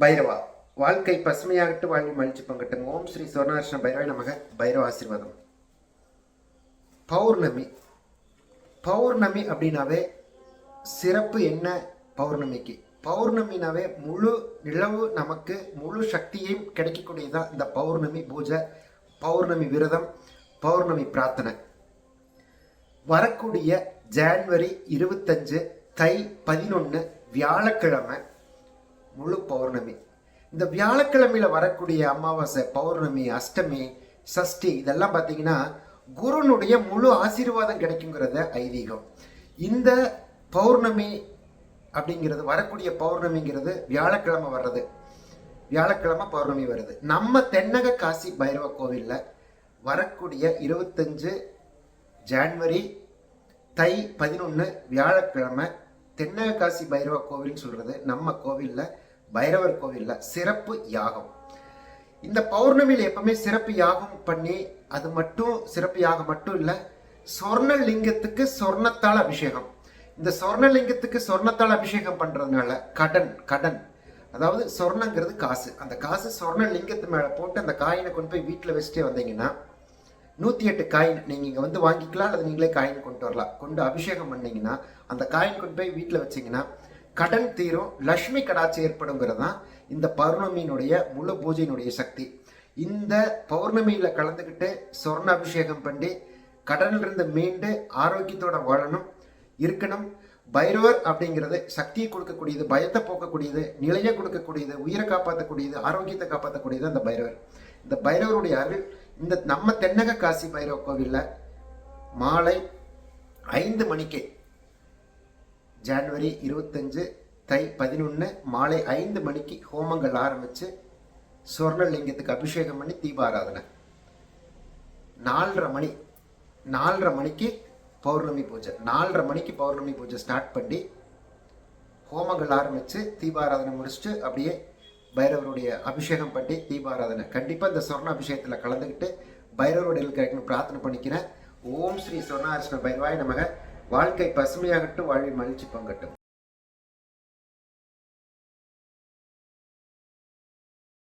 பைரவா. வாழ்க்கை பசுமையாகட்டு வாழ்வி மகிழ்ச்சி பங்கட்டும். ஓம் ஸ்ரீ சுவர்ணார்ஷ்ண பைரவாய் நமக. பைரவ ஆசீர்வாதம். பௌர்ணமி. பௌர்ணமி அப்படின்னாவே சிறப்பு என்ன பௌர்ணமிக்கு? பௌர்ணமினாவே முழு நிலவு நமக்கு முழு சக்தியையும் கிடைக்கக்கூடியதான் இந்த பௌர்ணமி பூஜை. பௌர்ணமி விரதம் பௌர்ணமி பிரார்த்தனை. வரக்கூடிய ஜான்வரி இருபத்தஞ்சு தை பதினொன்று வியாழக்கிழமை முழு பௌர்ணமி. இந்த வியாழக்கிழமையில் வரக்கூடிய அமாவாசை பௌர்ணமி அஷ்டமி சஷ்டி இதெல்லாம் பார்த்தீங்கன்னா குருனுடைய முழு ஆசீர்வாதம் கிடைக்குங்கிறத ஐதீகம். இந்த பௌர்ணமி அப்படிங்கிறது வரக்கூடிய பௌர்ணமிங்கிறது வியாழக்கிழமை வர்றது. வியாழக்கிழமை பௌர்ணமி வருது. நம்ம தென்னக காசி பைரவ கோவிலில் வரக்கூடிய இருபத்தஞ்சு ஜான்வரி தை பதினொன்று வியாழக்கிழமை தென்னக காசி பைரவ கோவில்னு சொல்கிறது நம்ம கோவிலில் பைரவர் கோவிலில் சிறப்பு யாகம். இந்த பௌர்ணமியில் எப்பவுமே சிறப்பு யாகம் பண்ணி அது மட்டும் சிறப்பு யாகம் மட்டும் இல்லை சொர்ண லிங்கத்துக்கு சொர்ணத்தால் அபிஷேகம். இந்த சொர்ண லிங்கத்துக்கு சொர்ணத்தால் அபிஷேகம் பண்ணுறதுனால கடன் கடன். அதாவது சொர்ணங்கிறது காசு. அந்த காசு சொர்ண லிங்கத்து மேலே போட்டு அந்த காயினை கொண்டு போய் வீட்டில் வச்சுட்டே வந்தீங்கன்னா நூற்றி எட்டு காயின் நீங்கள் இங்கே வந்து வாங்கிக்கலாம் அல்லது நீங்களே காயின் கொண்டு வரலாம். கொண்டு அபிஷேகம் பண்ணிங்கன்னா அந்த காயின் கொண்டு போய் வீட்டில் வச்சீங்கன்னா கடன் தீரும் லக்ஷ்மி கடாட்சி ஏற்படுங்கிறது தான் இந்த பௌர்ணமியினுடைய முழு பூஜையினுடைய சக்தி. இந்த பௌர்ணமியில் கலந்துக்கிட்டு சொர்ண அபிஷேகம் பண்ணி கடனிலிருந்து மீண்டு ஆரோக்கியத்தோட வாழணும் இருக்கணும். பைரவர் அப்படிங்கிறது சக்தியை கொடுக்கக்கூடியது பயத்தை போக்கக்கூடியது நிலையை கொடுக்கக்கூடியது உயிரை காப்பாற்றக்கூடியது ஆரோக்கியத்தை காப்பாற்றக்கூடியது அந்த பைரவர். இந்த பைரவருடைய அருள் இந்த நம்ம தென்னக காசி பைரவ கோவிலில் மாலை ஐந்து மணிக்கு ஜான்வரி இருபத்தஞ்சு தை பதினொன்று மாலை ஐந்து மணிக்கு ஹோமங்கள் ஆரம்பித்து சொர்ணலிங்கத்துக்கு அபிஷேகம் பண்ணி தீபாராதனை. நாலரை மணி நாலரை மணிக்கு பௌர்ணமி பூஜை நாலரை மணிக்கு பௌர்ணமி பூஜை ஸ்டார்ட் பண்ணி ஹோமங்கள் ஆரம்பித்து தீபாராதனை முடிச்சுட்டு அப்படியே பைரவருடைய அபிஷேகம் பண்ணி தீபாராதனை. கண்டிப்பாக இந்த சொர்ண அபிஷேகத்தில் கலந்துக்கிட்டு பைரவருடைய கிடைக்கணும் பிரார்த்தனை பண்ணிக்கிறேன். ஓம் ஸ்ரீ சொர்ணாரிஷ்ண பைரவாய் நமக. வாழ்க்கை பசுமையாகட்டும் வாழ்வில் மகிழ்ச்சி பங்கட்டும்.